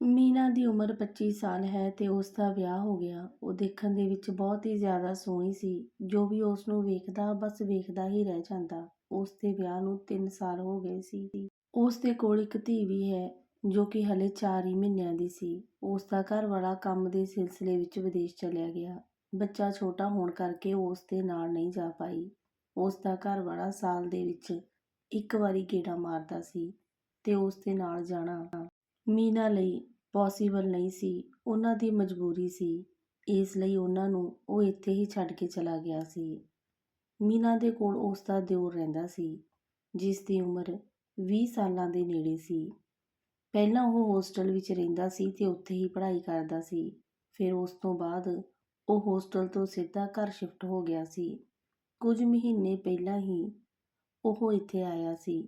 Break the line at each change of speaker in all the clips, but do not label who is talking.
ਮੀਨਾ ਦੀ ਉਮਰ 25 ਸਾਲ ਹੈ ਤੇ ਉਸ ਦਾ ਵਿਆਹ ਹੋ ਗਿਆ। ਉਹ ਦੇਖਣ ਦੇ ਵਿੱਚ ਬਹੁਤ ਹੀ ਜ਼ਿਆਦਾ ਸੋਹਣੀ ਸੀ। ਜੋ ਵੀ ਉਸ ਨੂੰ ਵੇਖਦਾ, ਬਸ ਵੇਖਦਾ ਹੀ ਰਹਿ ਜਾਂਦਾ। ਉਸ ਦੇ ਵਿਆਹ ਨੂੰ 3 ਸਾਲ ਹੋ ਗਏ ਸੀ। ਉਸ ਦੇ ਕੋਲ ਇੱਕ ਧੀ ਵੀ ਹੈ, ਜੋ ਕਿ ਹਲੇ 4 ਹੀ ਮਹੀਨਿਆਂ ਦੀ ਸੀ। ਉਸ ਦਾ ਘਰਵਾਲਾ ਕੰਮ ਦੇ ਸਿਲਸਿਲੇ ਵਿੱਚ ਵਿਦੇਸ਼ ਚਲਿਆ ਗਿਆ। ਬੱਚਾ ਛੋਟਾ ਹੋਣ ਕਰਕੇ ਉਸ ਦੇ ਨਾਲ ਨਹੀਂ ਜਾ ਪਾਈ। ਉਸ ਦਾ ਘਰਵਾਲਾ ਸਾਲ ਦੇ ਵਿੱਚ ਇੱਕ ਵਾਰੀ ਗੇੜਾ ਮਾਰਦਾ ਸੀ ਤੇ ਉਸ ਦੇ ਨਾਲ ਜਾਣਾ ਮੀਨਾ ਲਈ ਪੋਸੀਬਲ ਨਹੀਂ ਸੀ। ਉਹਨਾਂ ਦੀ ਮਜਬੂਰੀ ਸੀ। ਇਸ ਲਈ ਉਹਨਾਂ ਨੂੰ ਉਹ ਇੱਥੇ ਹੀ ਛੱਡ ਕੇ ਚਲਾ ਗਿਆ ਸੀ। ਮੀਨਾ ਦੇ ਕੋਲ ਉਸ ਦਾ ਦਿਓਰ ਰਹਿੰਦਾ ਸੀ, ਜਿਸ ਦੀ ਉਮਰ 20 ਸਾਲਾਂ ਦੇ ਨੇੜੇ ਸੀ। ਪਹਿਲਾਂ ਉਹ ਹੋਸਟਲ ਵਿੱਚ ਰਹਿੰਦਾ ਸੀ ਤੇ ਉੱਥੇ ਹੀ ਪੜ੍ਹਾਈ ਕਰਦਾ ਸੀ। ਫਿਰ ਉਸ ਤੋਂ ਬਾਅਦ ਉਹ ਹੋਸਟਲ ਤੋਂ ਸਿੱਧਾ ਘਰ ਸ਼ਿਫਟ ਹੋ ਗਿਆ ਸੀ। ਕੁਝ ਮਹੀਨੇ ਪਹਿਲਾਂ ਹੀ ਉਹ ਇੱਥੇ ਆਇਆ ਸੀ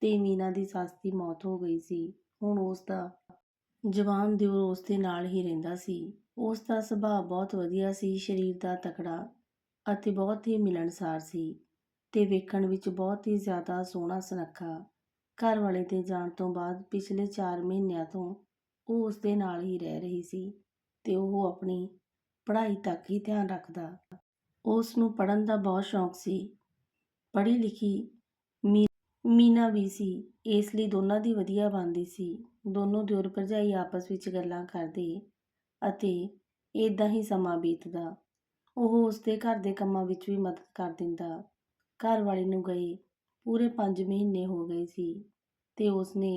ਤੇ ਮੀਨਾ ਦੀ ਸੱਸ ਦੀ ਮੌਤ ਹੋ ਗਈ ਸੀ। ਹੁਣ ਉਸ ਦਾ ਜਵਾਨ ਦਿਓਰ ਉਸ ਦੇ ਨਾਲ ਹੀ ਰਹਿੰਦਾ ਸੀ। ਉਸ ਦਾ ਸੁਭਾਅ ਬਹੁਤ ਵਧੀਆ ਸੀ, ਸਰੀਰ ਦਾ ਤਕੜਾ ਅਤੇ ਬਹੁਤ ਹੀ ਮਿਲਣਸਾਰ ਸੀ ਤੇ ਵੇਖਣ ਵਿੱਚ ਬਹੁਤ ਹੀ ਜ਼ਿਆਦਾ ਸੋਹਣਾ ਸੁਨੱਖਾ। ਘਰ ਵਾਲੇ ਦੇ ਜਾਣ ਤੋਂ ਬਾਅਦ ਪਿਛਲੇ 4 ਮਹੀਨਿਆਂ ਤੋਂ ਉਹ ਉਸ ਦੇ ਨਾਲ ਹੀ ਰਹਿ ਰਹੀ ਸੀ ਤੇ ਉਹ ਆਪਣੀ ਪੜ੍ਹਾਈ ਤੱਕ ਹੀ ਧਿਆਨ ਰੱਖਦਾ। ਉਸ ਨੂੰ ਪੜ੍ਹਨ ਦਾ ਬਹੁਤ ਸ਼ੌਂਕ ਸੀ। ਪੜ੍ਹੀ ਲਿਖੀ ਮੀਨਾ ਵੀ ਸੀ ਇਸ ਲਈ ਦੋਨਾਂ ਦੀ ਵਧੀਆ ਬਣਦੀ ਸੀ। ਦੋਨੋਂ ਦਿਓਰ ਭਰਜਾਈ ਆਪਸ ਵਿੱਚ ਗੱਲਾਂ ਕਰਦੇ ਅਤੇ ਏਦਾਂ ਹੀ ਸਮਾਂ ਬੀਤਦਾ। ਉਹ ਉਸਦੇ ਘਰ ਦੇ ਕੰਮਾਂ ਵਿੱਚ ਵੀ ਮਦਦ ਕਰ ਦਿੰਦਾ। ਘਰ ਵਾਲੇ ਨੂੰ ਗਏ ਪੂਰੇ 5 ਮਹੀਨੇ ਹੋ ਗਏ ਸੀ ਤੇ ਉਸਨੇ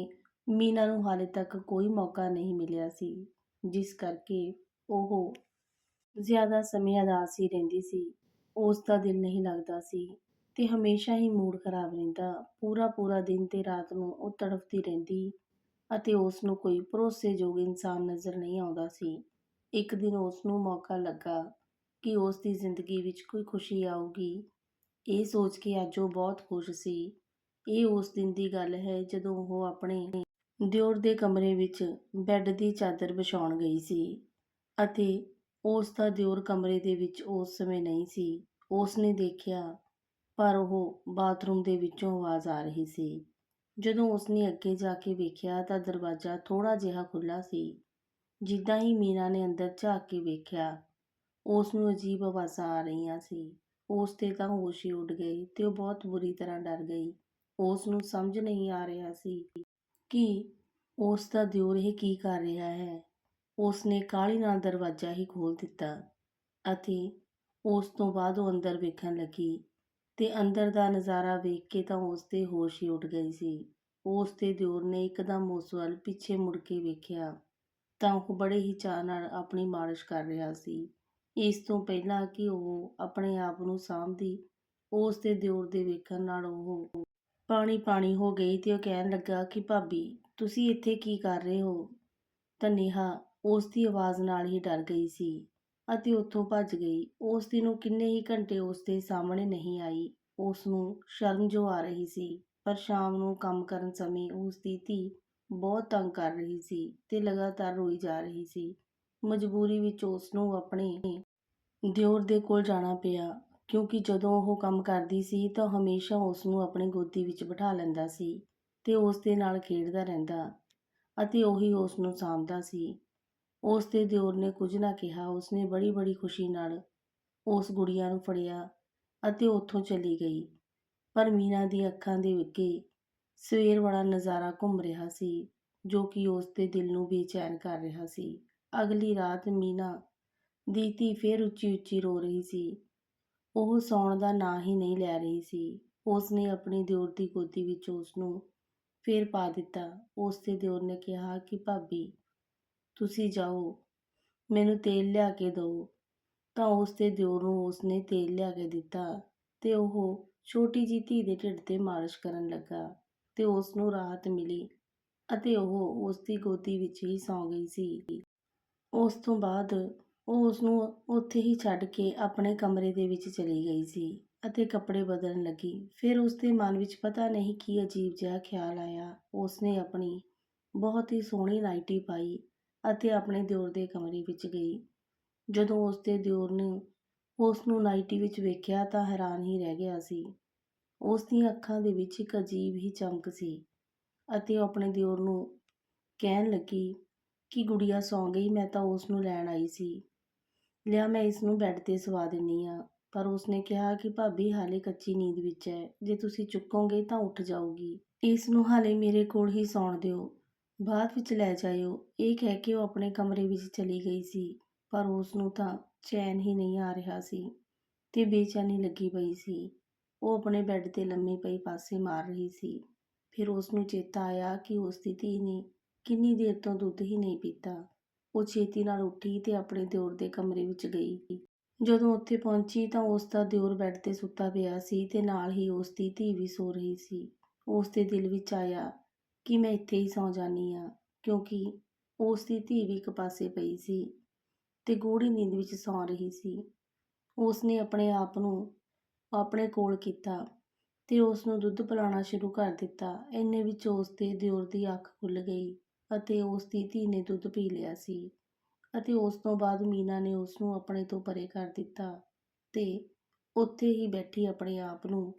ਮੀਨਾ ਨੂੰ ਹਾਲੇ ਤੱਕ ਕੋਈ ਮੌਕਾ ਨਹੀਂ ਮਿਲਿਆ ਸੀ, ਜਿਸ ਕਰਕੇ ਉਹ ਜ਼ਿਆਦਾ ਸਮੇਂ ਅਦਾਸ ਹੀ ਰਹਿੰਦੀ ਸੀ। ਉਸ ਦਾ ਦਿਲ ਨਹੀਂ ਲੱਗਦਾ ਸੀ ਤੇ ਹਮੇਸ਼ਾ ਹੀ ਮੂਡ ਖਰਾਬ ਰਹਿੰਦਾ। ਪੂਰਾ ਪੂਰਾ ਦਿਨ ਤੇ ਰਾਤ ਨੂੰ ਉਹ ਤੜਫਦੀ ਰਹਿੰਦੀ ਅਤੇ ਉਸ ਨੂੰ ਕੋਈ ਭਰੋਸੇਯੋਗ ਇਨਸਾਨ ਨਜ਼ਰ ਨਹੀਂ ਆਉਂਦਾ ਸੀ। ਇੱਕ ਦਿਨ ਉਸ ਨੂੰ ਮੌਕਾ ਲੱਗਾ ਕਿ ਉਸ ਦੀ ਜ਼ਿੰਦਗੀ ਵਿੱਚ ਕੋਈ ਖੁਸ਼ੀ ਆਊਗੀ। ਇਹ ਸੋਚ ਕੇ ਅੱਜ ਉਹ ਬਹੁਤ ਖੁਸ਼ ਸੀ। ਇਹ ਉਸ ਦਿਨ ਦੀ ਗੱਲ ਹੈ ਜਦੋਂ ਉਹ ਆਪਣੇ ਦਿਓਰ ਦੇ ਕਮਰੇ ਵਿੱਚ ਬੈੱਡ ਦੀ ਚਾਦਰ ਵਿਛਾਉਣ ਗਈ ਸੀ ਅਤੇ ਉਸ ਦਾ ਦਿਓਰ ਕਮਰੇ ਦੇ ਵਿੱਚ ਉਸ ਸਮੇਂ ਨਹੀਂ ਸੀ। ਉਸ ਨੇ ਦੇਖਿਆ ਪਰ ਉਹ ਬਾਥਰੂਮ ਦੇ ਵਿੱਚੋਂ ਆਵਾਜ਼ ਆ ਰਹੀ ਸੀ। ਜਦੋਂ ਉਸਨੇ ਅੱਗੇ ਜਾ ਕੇ ਵੇਖਿਆ ਤਾਂ ਦਰਵਾਜ਼ਾ ਥੋੜ੍ਹਾ ਜਿਹਾ ਖੁੱਲ੍ਹਾ ਸੀ। ਜਿੱਦਾਂ ਹੀ ਮੀਨਾ ਨੇ ਅੰਦਰ ਝਾਕ ਕੇ ਵੇਖਿਆ ਉਸ ਨੂੰ ਅਜੀਬ ਆਵਾਜ਼ਾਂ ਆ ਰਹੀਆਂ ਸੀ। ਉਸ 'ਤੇ ਤਾਂ ਹੋਸ਼ ਹੀ ਉੱਡ ਗਏ ਤੇ ਉਹ ਬਹੁਤ ਬੁਰੀ ਤਰ੍ਹਾਂ ਡਰ ਗਈ। ਉਸ ਨੂੰ ਸਮਝ ਨਹੀਂ ਆ ਰਿਹਾ ਸੀ ਕਿ ਉਸ ਦਾ ਦਿਓਰ ਇਹ ਕੀ ਕਰ ਰਿਹਾ ਹੈ। ਉਸ ਨੇ ਕਾਹਲੀ ਨਾਲ ਦਰਵਾਜ਼ਾ ਹੀ ਖੋਲ੍ਹ ਦਿੱਤਾ ਅਤੇ ਉਸ ਤੋਂ ਬਾਅਦ ਉਹ ਅੰਦਰ ਵੇਖਣ ਲੱਗੀ ਤੇ ਅੰਦਰ ਦਾ ਨਜ਼ਾਰਾ ਵੇਖ ਕੇ ਤਾਂ ਉਸ ਦੇ ਹੋਸ਼ ਹੀ ਉੱਡ ਗਈ ਸੀ। ਉਸ ਦੇ ਦਿਓਰ ਨੇ ਇੱਕਦਮ ਉਸ ਵੱਲ ਪਿੱਛੇ ਮੁੜ ਕੇ ਵੇਖਿਆ ਤਾਂ ਉਹ ਬੜੇ ਹੀ ਚਾਅ ਨਾਲ ਆਪਣੀ ਮਾਲਿਸ਼ ਕਰ ਰਿਹਾ ਸੀ। ਇਸ ਤੋਂ ਪਹਿਲਾਂ ਕਿ ਉਹ ਆਪਣੇ ਆਪ ਨੂੰ ਸਾਂਭਦੀ, ਉਸ ਦੇ ਦਿਓਰ ਦੇ ਵੇਖਣ ਨਾਲ ਉਹ ਪਾਣੀ ਪਾਣੀ ਹੋ ਗਈ ਤੇ ਉਹ ਕਹਿਣ ਲੱਗਾ ਕਿ ਭਾਬੀ, ਤੁਸੀਂ ਇੱਥੇ ਕੀ ਕਰ ਰਹੇ ਹੋ। ਤਾਂ ਨੇਹਾ ਉਸ ਦੀ ਆਵਾਜ਼ ਨਾਲ ਹੀ ਡਰ ਗਈ ਸੀ ਅਤੇ ਉੱਥੋਂ ਭੱਜ ਗਈ। ਉਸ ਦਿਨ ਉਹ ਕਿੰਨੇ ਹੀ ਘੰਟੇ ਉਸ ਦੇ ਸਾਹਮਣੇ ਨਹੀਂ ਆਈ। ਉਸ ਨੂੰ ਸ਼ਰਮ ਜੋ ਆ ਰਹੀ ਸੀ, ਪਰ ਸ਼ਾਮ ਨੂੰ ਕੰਮ ਕਰਨ ਸਮੇਂ ਉਸ ਦੀ ਧੀ ਬਹੁਤ ਤੰਗ ਕਰ ਰਹੀ ਸੀ ਤੇ ਲਗਾਤਾਰ ਰੋਈ ਜਾ ਰਹੀ ਸੀ। ਮਜਬੂਰੀ ਵਿੱਚ ਉਸ ਨੂੰ ਆਪਣੇ ਦਿਓਰ ਦੇ ਕੋਲ ਜਾਣਾ ਪਿਆ, ਕਿਉਂਕਿ ਜਦੋਂ ਉਹ ਕੰਮ ਕਰਦੀ ਸੀ ਤਾਂ ਹਮੇਸ਼ਾ ਉਸ ਨੂੰ ਆਪਣੀ ਗੋਦੀ ਵਿੱਚ ਬਿਠਾ ਲੈਂਦਾ ਸੀ ਤੇ ਉਸ ਦੇ ਨਾਲ ਖੇਡਦਾ ਰਹਿੰਦਾ ਅਤੇ ਉਹੀ ਉਸ ਨੂੰ ਸਾਂਭਦਾ ਸੀ। ਉਸ ਦੇ ਦਿਓਰ ਨੇ ਕੁਝ ਨਾ ਕਿਹਾ। ਉਸਨੇ ਬੜੀ ਬੜੀ ਖੁਸ਼ੀ ਨਾਲ ਉਸ ਗੁੜੀਆ ਨੂੰ ਫੜਿਆ ਅਤੇ ਉੱਥੋਂ ਚਲੀ ਗਈ। ਪਰ ਮੀਨਾ ਦੀ ਅੱਖਾਂ ਦੇ ਅੱਗੇ ਸਵੇਰ ਵਾਲਾ ਨਜ਼ਾਰਾ ਘੁੰਮ ਰਿਹਾ ਸੀ, ਜੋ ਕਿ ਉਸ ਦੇ ਦਿਲ ਨੂੰ ਬੇਚੈਨ ਕਰ ਰਿਹਾ ਸੀ। ਅਗਲੀ ਰਾਤ ਮੀਨਾ ਦੀ ਧੀ ਫਿਰ ਉੱਚੀ ਉੱਚੀ ਰੋ ਰਹੀ ਸੀ। ਉਹ ਸੌਣ ਦਾ ਨਾਂ ਹੀ ਨਹੀਂ ਲੈ ਰਹੀ ਸੀ। ਉਸ ਨੇ ਆਪਣੀ ਦਿਓਰ ਦੀ ਗੋਦੀ ਵਿੱਚ ਉਸ ਨੂੰ ਫਿਰ ਪਾ ਦਿੱਤਾ। ਉਸ ਦੇ ਦਿਓਰ ਨੇ ਕਿਹਾ ਕਿ ਭਾਬੀ ਤੁਸੀਂ ਜਾਓ, ਮੈਨੂੰ ਤੇਲ ਲਿਆ ਕੇ ਦਿਓ ਤਾਂ ਉਸ ਦੇ ਦਿਓਰ ਨੂੰ ਉਸ ਨੇ ਤੇਲ ਲਿਆ ਕੇ ਦਿੱਤਾ ਤੇ ਉਹ ਛੋਟੀ ਜਿਹੀ ਧੀ ਦੇ ਢਿੱਡ ਤੇ ਮਾਲਿਸ਼ ਕਰਨ ਲੱਗਾ ਤੇ ਉਸ ਨੂੰ ਰਾਹਤ ਮਿਲੀ ਅਤੇ ਉਹ ਉਸ ਦੀ ਗੋਦੀ ਵਿੱਚ ਹੀ ਸੌਂ ਗਈ ਸੀ। ਉਸ ਤੋਂ ਬਾਅਦ ਉਹ ਉਸ ਨੂੰ ਉੱਥੇ ਹੀ ਛੱਡ ਕੇ ਆਪਣੇ ਕਮਰੇ ਦੇ ਵਿੱਚ ਚਲੀ ਗਈ ਸੀ ਅਤੇ ਕੱਪੜੇ ਬਦਲਣ ਲੱਗੀ। ਫਿਰ ਉਸ ਦੇ ਮਨ ਵਿੱਚ ਪਤਾ ਨਹੀਂ ਕੀ ਅਜੀਬ ਜਿਹਾ ਖਿਆਲ ਆਇਆ। ਉਸ ਨੇ ਆਪਣੀ ਬਹੁਤ ਹੀ ਸੋਹਣੀ ਨਾਈਟੀ ਪਾਈ ਅਤੇ ਆਪਣੇ ਦਿਓਰ ਦੇ ਕਮਰੇ ਵਿੱਚ ਗਈ। ਜਦੋਂ ਉਸ ਦੇ ਦਿਓਰ ਨੇ ਉਸ ਨੂੰ ਨਾਈਟੀ ਵਿੱਚ ਵੇਖਿਆ ਤਾਂ ਹੈਰਾਨ ਹੀ ਰਹਿ ਗਿਆ ਸੀ। ਉਸ ਦੀਆਂ ਅੱਖਾਂ ਦੇ ਵਿੱਚ ਇੱਕ ਅਜੀਬ ਹੀ ਚਮਕ ਸੀ ਅਤੇ ਉਹ ਆਪਣੇ ਦਿਓਰ ਨੂੰ ਕਹਿਣ ਲੱਗੀ ਕਿ, ਗੁੜੀਆ, ਸੌਂ ਗਈ, ਮੈਂ ਤਾਂ ਉਸ ਨੂੰ ਲੈਣ ਆਈ ਸੀ। ਲਿਆ, ਮੈਂ ਇਸ ਨੂੰ ਬੈੱਡ ਤੇ ਸਵਾ ਦਿੰਨੀ ਆ। ਪਰ ਉਸਨੇ ਕਿਹਾ ਕਿ, ਭਾਬੀ, ਹਾਲੇ ਕੱਚੀ ਨੀਂਦ ਵਿੱਚ ਹੈ। ਜੇ ਤੁਸੀਂ ਚੁੱਕੋਗੇ ਤਾਂ ਉੱਠ ਜਾਊਗੀ। ਇਸ ਨੂੰ ਹਾਲੇ ਮੇਰੇ ਕੋਲ ਹੀ ਸੌਣ ਦਿਓ। ਬਾਅਦ ਵਿੱਚ ਲੈ ਜਾਇਓ। ਇਹ ਕਹਿ ਕੇ ਉਹ ਆਪਣੇ ਕਮਰੇ ਵਿੱਚ ਚਲੀ ਗਈ ਸੀ, ਪਰ ਉਸ ਨੂੰ ਤਾਂ ਚੈਨ ਹੀ ਨਹੀਂ ਆ ਰਿਹਾ ਸੀ ਤੇ ਬੇਚੈਨੀ ਲੱਗੀ ਪਈ ਸੀ। ਉਹ ਆਪਣੇ ਬੈੱਡ ਤੇ ਲੰਮੀ ਪਈ ਪਾਸੇ ਮਾਰ ਰਹੀ ਸੀ। ਫਿਰ ਉਸ ਨੂੰ ਚੇਤਾ ਆਇਆ ਕਿ ਉਸ ਦੀ ਧੀ ਨੇ ਕਿੰਨੀ ਦੇਰ ਤੋਂ ਦੁੱਧ ਹੀ ਨਹੀਂ ਪੀਤਾ। ਉਹ ਛੇਤੀ ਨਾਲ ਉੱਠੀ ਤੇ ਆਪਣੇ ਦਿਓਰ ਦੇ ਕਮਰੇ ਵਿੱਚ ਗਈ। ਜਦੋਂ ਉੱਥੇ ਪਹੁੰਚੀ ਤਾਂ ਉਸ ਦਾ ਦਿਓਰ ਬੈੱਡ ਤੇ ਸੁੱਤਾ ਪਿਆ ਸੀ ਤੇ ਨਾਲ ਹੀ ਉਸ ਦੀ ਧੀ ਵੀ ਸੋ ਰਹੀ ਸੀ। ਉਸ ਦੇ ਦਿਲ ਵਿੱਚ ਆਇਆ ਕਿ ਮੈਂ ਇੱਥੇ ਹੀ ਸੌਂ ਜਾਨੀ ਆ ਕਿਉਂਕਿ ਉਸ ਦੀ ਧੀ ਵੀ ਇੱਕ ਪਾਸੇ ਪਈ ਸੀ ਤੇ ਗੂੜੀ ਨੀਂਦ ਵਿੱਚ ਸੌਂ ਰਹੀ ਸੀ। ਉਸ ਨੇ ਆਪਣੇ ਆਪ ਨੂੰ ਆਪਣੇ ਕੋਲ ਕੀਤਾ ਤੇ ਉਸ ਨੂੰ ਦੁੱਧ ਪਿਲਾਉਣਾ ਸ਼ੁਰੂ ਕਰ ਦਿੱਤਾ। ਇੰਨੇ ਵਿੱਚ ਉਸ ਦੇ ਦਿਓਰ ਦੀ ਅੱਖ ਖੁੱਲ ਗਈ ਅਤੇ ਉਸ ਦੀ ਧੀ ਨੇ ਦੁੱਧ ਪੀ ਲਿਆ ਸੀ ਅਤੇ ਉਸ ਤੋਂ ਬਾਅਦ ਮੀਨਾ ਨੇ ਉਸ ਨੂੰ ਆਪਣੇ ਤੋਂ ਪਰੇ ਕਰ ਦਿੱਤਾ ਤੇ ਉੱਥੇ ਹੀ ਬੈਠੀ ਆਪਣੇ ਆਪ ਨੂੰ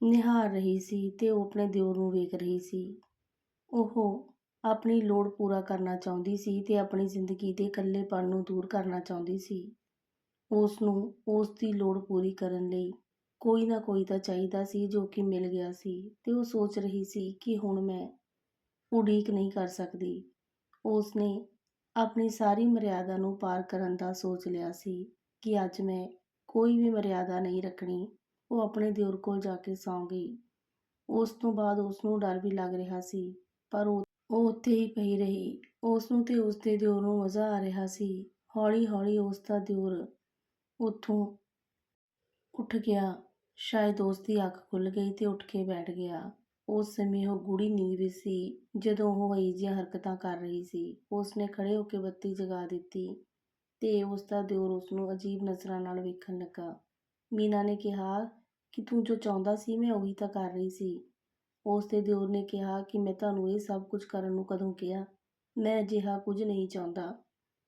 ਨਿਹਾਰ ਰਹੀ ਸੀ ਤੇ ਉਹ ਆਪਣੇ ਦਿਓਰ ਨੂੰ ਵੇਖ ਰਹੀ ਸੀ। ਉਹ ਆਪਣੀ ਲੋੜ ਪੂਰਾ ਕਰਨਾ ਚਾਹੁੰਦੀ ਸੀ ਤੇ ਆਪਣੀ ਜ਼ਿੰਦਗੀ ਦੇ ਇਕੱਲੇਪਣ ਨੂੰ ਦੂਰ ਕਰਨਾ ਚਾਹੁੰਦੀ ਸੀ। ਉਸ ਨੂੰ ਉਸ ਦੀ ਲੋੜ ਪੂਰੀ ਕਰਨ ਲਈ ਕੋਈ ਨਾ ਕੋਈ ਤਾਂ ਚਾਹੀਦਾ ਸੀ ਜੋ ਕਿ ਮਿਲ ਗਿਆ ਸੀ ਤੇ ਉਹ ਸੋਚ ਰਹੀ ਸੀ ਕਿ ਹੁਣ ਮੈਂ ਉਡੀਕ ਨਹੀਂ ਕਰ ਸਕਦੀ। ਉਸ ਨੇ ਆਪਣੀ ਸਾਰੀ ਮਰਿਆਦਾ ਨੂੰ ਪਾਰ ਕਰਨ ਦਾ ਸੋਚ ਲਿਆ ਸੀ ਕਿ ਅੱਜ ਮੈਂ ਕੋਈ ਵੀ ਮਰਿਆਦਾ ਨਹੀਂ ਰੱਖਣੀ, ਉਹ ਆਪਣੇ ਦਿਓਰ ਕੋਲ ਜਾ ਕੇ ਸੌਂ ਗਈ। ਉਸ ਤੋਂ ਬਾਅਦ ਉਸ ਨੂੰ ਡਰ ਵੀ ਲੱਗ ਰਿਹਾ ਸੀ ਪਰ ਉਹ ਉਹ ਉੱਥੇ ਹੀ ਪਈ ਰਹੀ। ਉਸ ਨੂੰ ਤੇ ਉਸ ਦੇ ਦਿਓਰ ਨੂੰ ਮਜ਼ਾ ਆ ਰਿਹਾ ਸੀ। ਹੌਲੀ ਹੌਲੀ ਉਸ ਦਾ ਦਿਓਰ ਉੱਥੋਂ ਉੱਠ ਗਿਆ। ਸ਼ਾਇਦ ਉਸ ਦੀ ਅੱਖ ਖੁੱਲ੍ਹ ਗਈ ਤੇ ਉੱਠ ਕੇ ਬੈਠ ਗਿਆ। ਉਸ ਸਮੇਂ ਉਹ ਗੂੜੀ ਨੀਂਦ ਵਿੱਚ ਸੀ। ਜਦੋਂ ਉਹ ਇਹੋ ਜਿਹੀਆਂ ਹਰਕਤਾਂ ਕਰ ਰਹੀ ਸੀ ਉਸ ਨੇ ਖੜੇ ਹੋ ਕੇ ਬੱਤੀ ਜਗਾ ਦਿੱਤੀ ਤੇ ਉਸ ਦਾ ਦਿਓਰ ਉਸ ਨੂੰ ਅਜੀਬ ਨਜ਼ਰਾਂ ਨਾਲ ਵੇਖਣ ਲੱਗਾ। ਮੀਨਾ ਨੇ ਕਿਹਾ, ਕਿ ਤੂੰ ਜੋ ਚਾਹੁੰਦਾ ਸੀ, ਮੈਂ ਉਹੀ ਤਾਂ ਕਰ ਰਹੀ ਸੀ। ਉਸ ਦੇ ਦਿਓਰ ਨੇ ਕਿਹਾ ਕਿ ਮੈਂ ਤੁਹਾਨੂੰ ਇਹ ਸਭ ਕੁਝ ਕਰਨ ਨੂੰ ਕਦੋਂ ਕਿਹਾ? ਮੈਂ ਅਜਿਹਾ ਕੁਝ ਨਹੀਂ ਚਾਹੁੰਦਾ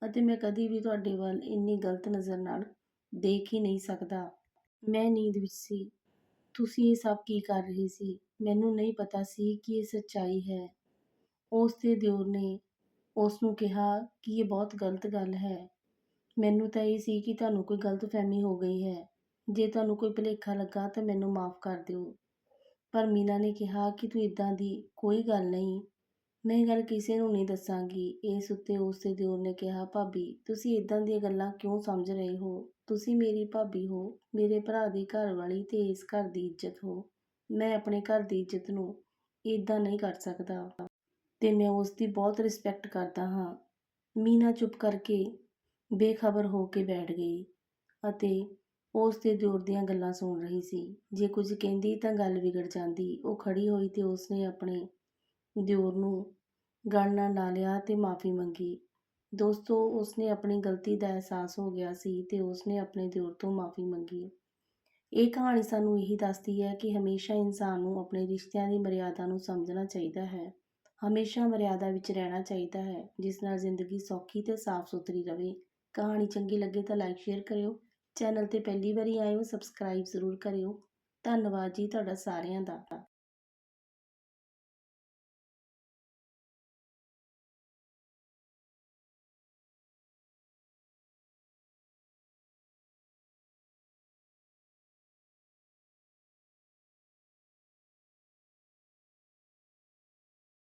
ਅਤੇ ਮੈਂ ਕਦੀ ਵੀ ਤੁਹਾਡੇ ਵੱਲ ਇੰਨੀ ਗਲਤ ਨਜ਼ਰ ਨਾਲ ਦੇਖ ਹੀ ਨਹੀਂ ਸਕਦਾ। ਮੈਂ ਨੀਂਦ ਵਿੱਚ ਸੀ। ਤੁਸੀਂ ਇਹ ਸਭ ਕੀ ਕਰ ਰਹੇ ਸੀ? ਮੈਨੂੰ ਨਹੀਂ ਪਤਾ ਸੀ ਕਿ ਇਹ ਸੱਚਾਈ ਹੈ। ਉਸ ਦੇ ਦਿਓਰ ਨੇ ਉਸ ਨੂੰ ਕਿਹਾ ਕਿ ਇਹ ਬਹੁਤ ਗਲਤ ਗੱਲ ਹੈ। ਮੈਨੂੰ ਤਾਂ ਇਹ ਸੀ ਕਿ ਤੁਹਾਨੂੰ ਕੋਈ ਗਲਤਫਹਿਮੀ ਹੋ ਗਈ ਹੈ। ਜੇ ਤੁਹਾਨੂੰ ਕੋਈ ਭੁਲੇਖਾ ਲੱਗਾ ਤਾਂ ਮੈਨੂੰ ਮਾਫ ਕਰ ਦਿਓ। ਪਰ ਮੀਨਾ ਨੇ ਕਿਹਾ ਕਿ ਤੂੰ ਇਦਾਂ ਦੀ ਕੋਈ ਗੱਲ ਨਹੀਂ। ਮੈਂ ਇਹ ਗੱਲ ਕਿਸੇ ਨੂੰ ਨਹੀਂ ਦੱਸਾਂਗੀ। ਇਸ ਉੱਤੇ ਉਸ ਦੇ ਦਿਓਰ ਨੇ ਕਿਹਾ, ਭਾਬੀ, ਤੁਸੀਂ ਇਦਾਂ ਦੀਆਂ ਗੱਲਾਂ ਕਿਉਂ ਸਮਝ ਰਹੇ ਹੋ? ਤੁਸੀਂ ਮੇਰੀ ਭਾਬੀ ਹੋ, ਮੇਰੇ ਭਰਾ ਦੀ ਘਰ ਵਾਲੀ ਤੇ ਇਸ ਘਰ ਦੀ ਇੱਜ਼ਤ ਹੋ। ਮੈਂ ਆਪਣੇ ਘਰ ਦੀ ਇੱਜ਼ਤ ਨੂੰ ਇਦਾਂ ਨਹੀਂ ਕਰ ਸਕਦਾ। ਤੇ ਮੈਂ ਉਸ ਦੀ ਬਹੁਤ ਰਿਸਪੈਕਟ ਕਰਦਾ ਹਾਂ। ਮੀਨਾ ਚੁੱਪ ਕਰਕੇ ਬੇਖਬਰ ਹੋ ਕੇ ਬੈਠ ਗਈ ਅਤੇ ਉਸ ਦੇ ਦੂਰ ਦੀਆਂ ਗੱਲਾਂ ਸੁਣ ਰਹੀ ਸੀ। ਜੇ ਕੁਝ ਕਹਿੰਦੀ ਤਾਂ ਗੱਲ ਵਿਗੜ ਜਾਂਦੀ। ਉਹ ਖੜੀ ਹੋਈ ਤੇ ਉਸਨੇ ਆਪਣੇ ਦਿਓਰ ਨੂੰ ਗਲ ਨਾਲ ਲਾ ਲਿਆ ਤੇ ਮਾਫੀ ਮੰਗੀ। ਦੋਸਤੋ, ਉਸਨੇ ਆਪਣੀ ਗਲਤੀ ਦਾ ਅਹਿਸਾਸ ਹੋ ਗਿਆ ਸੀ ਤੇ ਉਸਨੇ ਆਪਣੇ ਦਿਓਰ ਤੋਂ ਮਾਫੀ ਮੰਗੀ। ਇਹ ਕਹਾਣੀ ਸਾਨੂੰ ਇਹੀ ਦੱਸਦੀ ਹੈ ਕਿ ਹਮੇਸ਼ਾ ਇਨਸਾਨ ਨੂੰ ਆਪਣੇ ਰਿਸ਼ਤਿਆਂ ਦੀ ਮਰਿਆਦਾ ਨੂੰ ਸਮਝਣਾ ਚਾਹੀਦਾ ਹੈ। ਹਮੇਸ਼ਾ ਮਰਿਆਦਾ ਵਿੱਚ ਰਹਿਣਾ ਚਾਹੀਦਾ ਹੈ, ਜਿਸ ਨਾਲ ਜ਼ਿੰਦਗੀ ਸੌਖੀ ਤੇ ਸਾਫ਼ ਸੁਥਰੀ ਰਹੇ। ਕਹਾਣੀ ਚੰਗੀ ਲੱਗੇ ਤਾਂ ਲਾਈਕ ਸ਼ੇਅਰ ਕਰਿਓ। ਚੈਨਲ ਤੇ ਪਹਿਲੀ ਵਾਰੀ ਆਏ ਹੋ ਸਬਸਕ੍ਰਾਈਬ ਜ਼ਰੂਰ ਕਰਿਓ। ਧੰਨਵਾਦ ਜੀ ਤੁਹਾਡਾ ਸਾਰਿਆਂ ਦਾ।